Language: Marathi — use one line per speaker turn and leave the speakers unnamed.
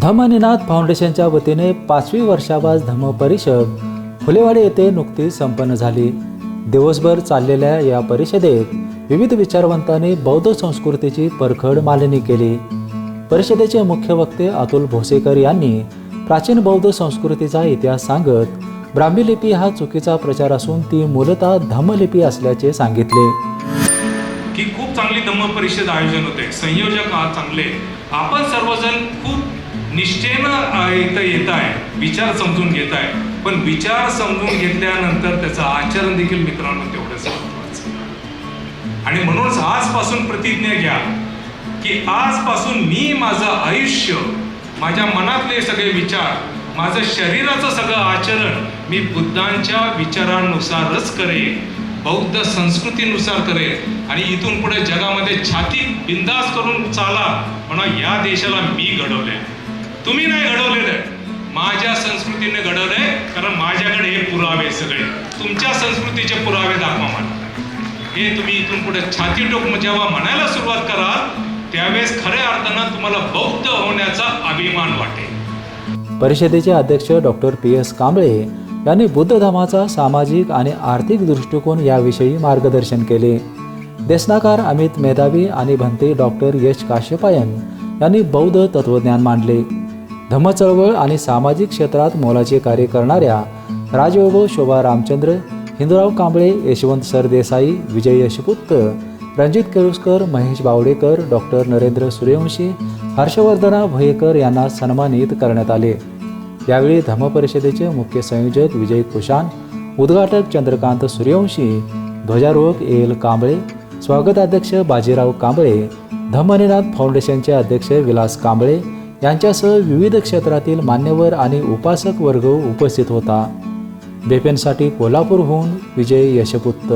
धमनिनाथ फाउंडेशनच्या वतीने पाचवी वर्षावास धम्म परिषद फुलेवाडी येथे नुकतीच संपन्न झाली. दिवसभर चाललेल्या या परिषदेत विविध विचारवंतांनी बौद्ध संस्कृतीची परखड मांडणी केली. परिषदेचे मुख्य वक्ते अतुल भोसेकर यांनी प्राचीन बौद्ध संस्कृतीचा इतिहास सांगत ब्राह्मी लिपी हा चुकीचा प्रचार असून ती मूलतः धम्मलिपी असल्याचे सांगितले.
की खूप चांगली धम्म परिषद आयोजन होते. संयोजक हा चांगले. आपण सर्वजण खूप निष्ठेनं इथं येत आहे विचार समजून घेत आहे पण विचार समजून घेतल्यानंतर त्याचं आचरण देखील मित्रांनो तेवढंच महत्वाचं आणि म्हणूनच आजपासून प्रतिज्ञा घ्या की आजपासून मी माझं आयुष्य माझ्या मनातले सगळे विचार माझं शरीराचं सगळं आचरण मी बुद्धांच्या विचारांनुसारच करेन बौद्ध संस्कृतीनुसार करेन. आणि इथून पुढे जगामध्ये छाती बिंदास करून चाला म्हणा या देशाला मी घडवले तुम्ही नाही घडवलेलं आहे. माझ्या संस्कृतीने घडवलंय कारण माझ्याकडे हे पुरावे सगळे. तुमच्या संस्कृतीचे पुरावे दाखवा मला. हे तुम्ही इथून पुढे छाती टोक जेव्हा म्हणायला सुरुवात कराल त्यावेळेस खऱ्या अर्थानं तुम्हाला बौद्ध होण्याचा अभिमान वाटेल.
परिषदेचे अध्यक्ष डॉक्टर पी एस कांबळे यांनी बुद्ध धर्माचा सामाजिक आणि आर्थिक दृष्टिकोन याविषयी मार्गदर्शन केले. देशनाकार अमित मेधावी आणि भंते डॉक्टर यश काश्यपायन यांनी बौद्ध तत्वज्ञान मांडले. धम्मचळवळ आणि सामाजिक क्षेत्रात मोलाचे कार्य करणाऱ्या राजवैभव शोभा रामचंद्र हिंदुराव कांबळे यशवंत सरदेसाई विजय यशपुत्त रणजित केळुसकर महेश बावडेकर डॉक्टर नरेंद्र सूर्यवंशी हर्षवर्धना भयेकर यांना सन्मानित करण्यात आले. यावेळी धम्मपरिषदेचे मुख्य संयोजक विजय कुशान उद्घाटक चंद्रकांत सूर्यवंशी ध्वजारोहक एल कांबळे स्वागताध्यक्ष बाजीराव कांबळे धम्मनिनाथ फाउंडेशनचे अध्यक्ष विलास कांबळे यांच्यासह विविध क्षेत्रातील मान्यवर आणि उपासक वर्ग उपस्थित होता. बेपेनसाठी कोल्हापूरहून विजय यशपुत्त.